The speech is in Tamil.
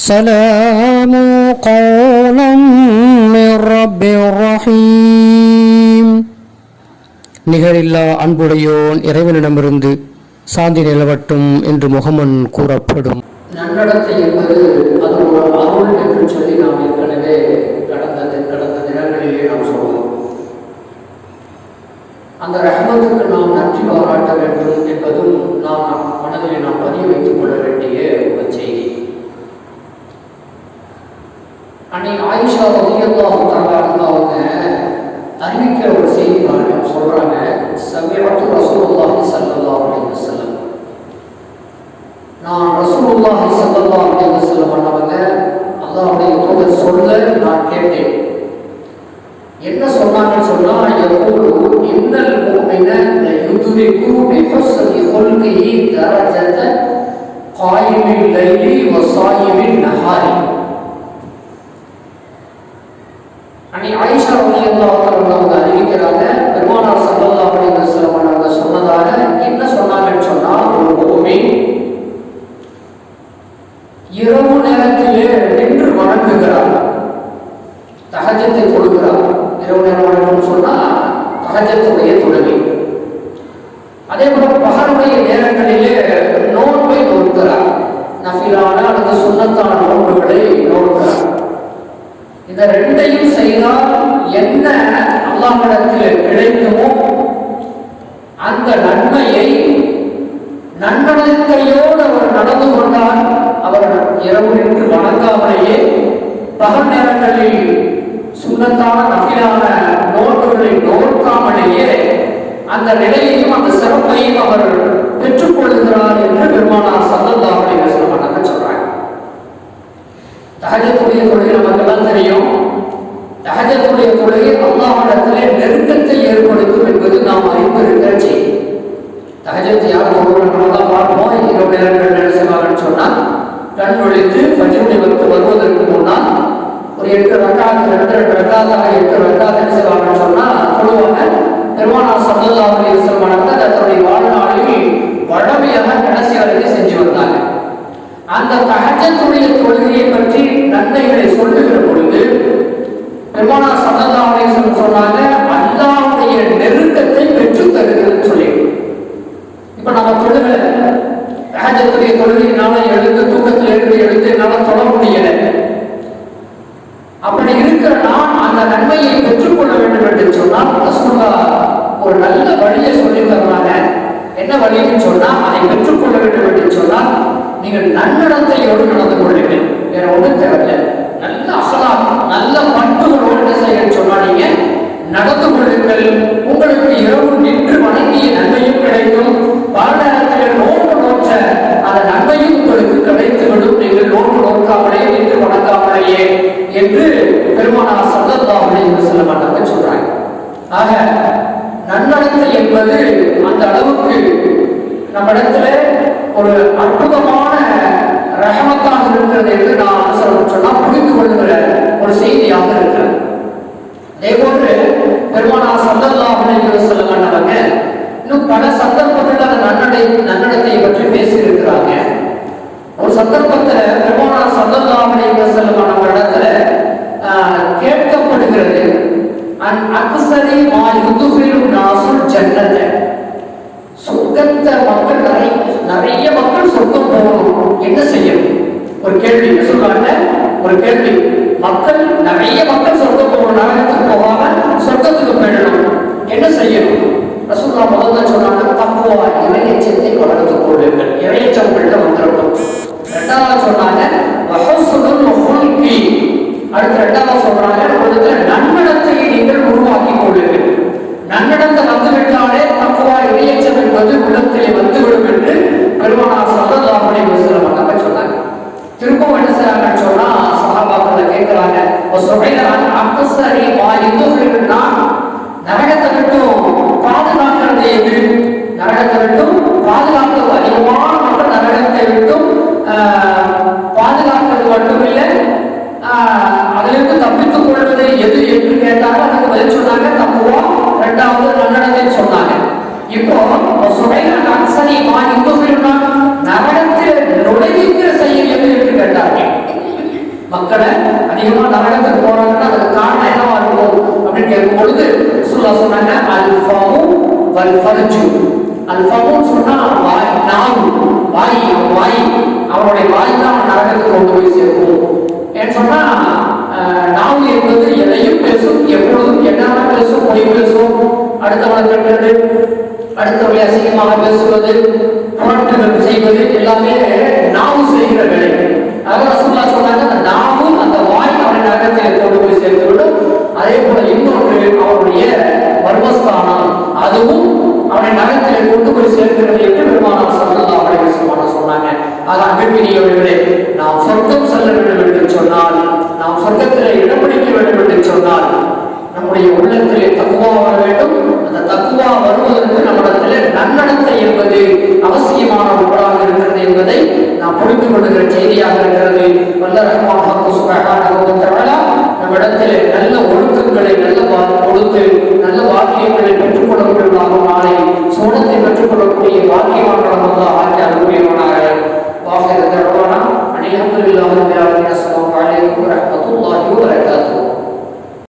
سلام قولا من رب رحيم நிகரில்லா அன்புடையோன் இறைவனிடமிருந்து சாந்தி நிலவட்டும் என்று முகமன் கூறப்படும் நன்னடத்தை என்பது அது ஒரு அருள் என்று சொல்லி நாம் ஏற்கனவே கடந்த கடந்த தினங்களிலே நாம் சொன்னோம் அந்த ரஹமத்துக்கு நாம் நன்றி பாராட்ட வேண்டும் என்பதும் நாம் நம் மனதில் நாம் பதிய வைத்துக் கொள்ள வேண்டிய ஒரு செய்தி அன்னை ஆயிஷா ரலியல்லாஹு தஆலா அவங்க அறிவிக்கிற ஒரு செய்தி பாருங்க சொல்றாங்க. சமீபத்து ரசூலுல்லாஹி ஸல்லல்லாஹு அலைஹி வஸல்லம். நான் ரசூலுல்லாஹி ஸல்லல்லாஹு அலைஹி வஸல்லம் அவங்க அல்லாஹ்வுடைய தூதர் சொல்ல நான் கேட்டேன். என்ன சொன்னாங்கன்னு சொன்னா யகூலு இன்னல் மூமின யுத்ரிகு பிஹுஸ்னி ஹுல்கிஹி தரஜத காயிமில் லைலி வ சாயிமின் நஹாரி அன்னை ஆயிஷா ரலியல்லாஹு தஆலா அவங்க அறிவிக்கிறாங்க பெருமானார் ஸல்லல்லாஹு அலைஹி வஸல்லம் அவங்க சொன்னதாக என்ன சொன்னாங்கன்னு சொன்னா ஒரு முஃமின் இரவு நேரத்திலே நின்று வணங்குகிறார் தகஜத்தை தொழுகிறார் இரவு நேரம் வணங்கணும்னு சொன்னா தகஜத்துடைய தொழுகை அதே போல பகலுடைய நேரங்களிலே நோன்பை நோக்கிறார். நஃபிலான அல்லது சுண்ணத்தான நோன்புகளை நோக்கிறார். இந்த ரெண்டையும் செய்தால் என்ன அல்லாஹிடத்தில் கிடைக்குமோ அந்த நன்மையை நன்னடத்தையோடு அவர் நடந்து கொண்டால் அவர் இரவு நின்று வணங்காமலேயே பகல் நேரங்களில் சுண்ணத்தான நபிலான நோட்டுகளை நோக்காமலேயே அந்த நிலையையும் அந்த சிறப்பையும் அவர் பெற்றுக்கொள்கிறார் என்று பெருமானார் சல்லல்லாஹு அப்படின்னு வஸல்லம் சொல்றாங்க. தஹஜத்துடைய தொழுகை நமக்கெல்லாம் தெரியும். தகஜத்துடைய தொழில் அல்லாவிடத்திலே நெருக்கத்தை ஏற்படுத்தும் என்பது நாம் அறிந்திருக்கிற செய்தி தகஜத்தை யார் தொழுகிறாங்களோ பார்ப்போம்? இரவு நேரங்கள் என்ன செய்வாங்கன்னு சொன்னால் கண் ஒழித்து ஃபஜ்ருடைய வந்து வருவதற்கு முன்னால் ஒரு எட்டு ரெண்டாவது ரெண்டு ரெண்டு ரக்காத்தாக எட்டு ரெண்டாவது என்ன செய்வாங்கன்னு சொன்னால் தொழுவாங்க பெருமானா சல்லல்லாஹு அலைஹி வஸல்லம் அதை தன்னுடைய வாழ்நாளில் வழமையாக கடைசி வரைக்கும் செஞ்சு வந்தாங்க. அந்த தகஜத்துடைய தொழுகையை பற்றி நன்மைகளை சொல்லுகிற பொழுது பெருமானா சல்லல்லாஹு அலைஹி வஸல்லம் சொன்னாங்க அல்லாஹ்வுடைய நெருக்கத்தை பெற்று தருகிறது சொல்லி. இப்ப நம்ம தொழுகல தகஜத்துடைய தொழுகையினால எழுந்து தூக்கத்தில் எழுந்து எழுந்து என்னால தொழ முடியல. அப்படி இருக்கிற நான் அந்த நன்மையை பெற்றுக்கொள்ள வேண்டும் என்று சொன்னால் ஒரு நல்ல வழியை சொல்லி தருவாங்க. என்ன வழின்னு சொன்னா அதை பெற்றுக்கொள்ள வேண்டும் என்று சொன்னால் நீங்கள் நன்னடத்தையோடு நடந்து கொள்ளுங்கள் வேற ஒன்றும் தேவையில்லை. நல்ல அசலா நல்ல பண்புகளோடு என்ன செய்ய சொன்னா நீங்க நடந்து கொள்ளுங்கள். உங்களுக்கு இரவு நின்று வணங்கிய நன்மையும் கிடைக்கும். பல நேரத்தில் நோன்பு நோற்ற அந்த நன்மையும் உங்களுக்கு கிடைத்துவிடும். நீங்கள் நோன்பு நோக்காமலே நின்று வணங்காமலேயே என்று பெருமானார் சல்லல்லாஹு அலைஹி வஸல்லம் அவங்க சொல்றாங்க. ஆக என்பது அந்த அளவுக்கு நம்மிடத்துல ஒரு அற்புதமான ரகமத்தாக இருக்கிறது என்று நான் அனுசரம் சொன்னா புரிந்து கொள்கிற ஒரு செய்தியாக இருக்கிறது அதே போன்று பெருமானா சல்லல்லாஹு அலைஹி வஸல்லம் அவங்க இன்னும் பல சந்தர்ப்பத்தில் அந்த நன்னடை நன்னடத்தை பற்றி பேசியிருக்கிறாங்க ஒரு சந்தர்ப்பத்தில் பெருமானா சல்லல்லாஹு அலைஹி வஸல்லம் அவங்க இடத்துல ஆஹ், கேட்கப்படுகிறது அன் அக்ஸரி மா யுதுகிலு நாசுல் ஜன்னத்தை சொர்க்கத்தை மக்கள் நிறைய நிறைய மக்கள் சொர்க்கம் போகணும் என்ன செய்யணும் ஒரு கேள்வி சொல்றாங்க? ஒரு கேள்வி. மக்கள் நிறைய மக்கள் சொர்க்கம் போகணும் நரகத்துக்கு போகாம சொர்க்கத்துக்கு போயிடணும். என்ன செய்யணும் ரசூல்லா முதல்ல சொன்னாங்க தப்புவா இறையச்சத்தை வளர்த்துக் கொள்ளுங்கள். இறையச்சம் உள்ள வந்துடணும் ரெண்டாவது சொன்னாங்க வஹசுனுல் ஹுல்கி அடுத்து ரெண்டாவது சொல்றாங்க உங்களுக்கு நன்னடத்தை நீங்கள் உருவாக்கி கொள்ளுங்கள் நன்னடத்தை வந்துவிட்டாலே தக்குவா இறையச்சம் என்பது உள்ளத்திலே வந்துவிடும் என்று பெருமானார் சல்லல்லாஹு அலைஹி வஸல்லம் அவங்க சொன்னாங்க திரும்பவும் என்ன செய்றாங்கன்னு சொன்னா சஹாபாக்கள் கேட்கிறாங்க சுகைதான் அக்ஸரி மா யுதுகிலுன்னா நரகத்தை விட்டும் பாதுகாக்கிறது எது நரகத்தை விட்டும் பாதுகாக்கிறது அதிகமான மக்கள் நரகத்தை விட்டும் பாதுகாக்கிறது மட்டுமில்லை ஆஹ், அதிலிருந்து தப்பித்துக் கொள்வது எது என்று கேட்டாங்க அதுக்கு பதில் சொன்னாங்க. தப்புவா? ரெண்டாவது நன்னடத்தை சொன்னாங்க. இப்போ சுகைதான் அக்ஸரி மா யுதுகிலுன்னா நரகத்தில் நுழைவிக்கிற செயல் எது என்று கேட்டார்கள் மக்களை அதிகமா நரகத்துக்கு போறாங்கன்னா அதுக்கு காரணம் என்னவா இருக்கும் அப்படின்னு கேட்கும் பொழுது ரசூலுல்லாஹ் சொன்னாங்க அல் ஃபமு வல் ஃபர்ஜு அல் ஃபமுன்னு சொன்னா வாய் நாவு வாய் வாய் அவனுடைய வாய் தான் அவன் நரகத்துக்கு கொண்டு போய் சேர்க்கும் ஏன்னு சொன்னா நாவு என்பது எதையும் பேசும் எப்பொழுதும் என்னென்ன பேசும் மொழி பேசும். அடுத்தவனை கட்டுறது அடுத்தவரை அசிங்கமாக பேசுவது புரட்டுகள் செய்வது எல்லாமே நாவு செய்கிற வேலை. அதாவது முடியவில்லை நாம் சொர்க்கம் செல்ல வேண்டும் என்று சொன்னால் நாம் சொர்க்கத்திலே இடம் பிடிக்க வேண்டும் என்று சொன்னால் நம்முடைய உள்ளத்திலே தக்குவா வர வேண்டும். அந்த தக்குவா வருவதற்கு நம்மிடத்திலே நன்னடத்தை என்பது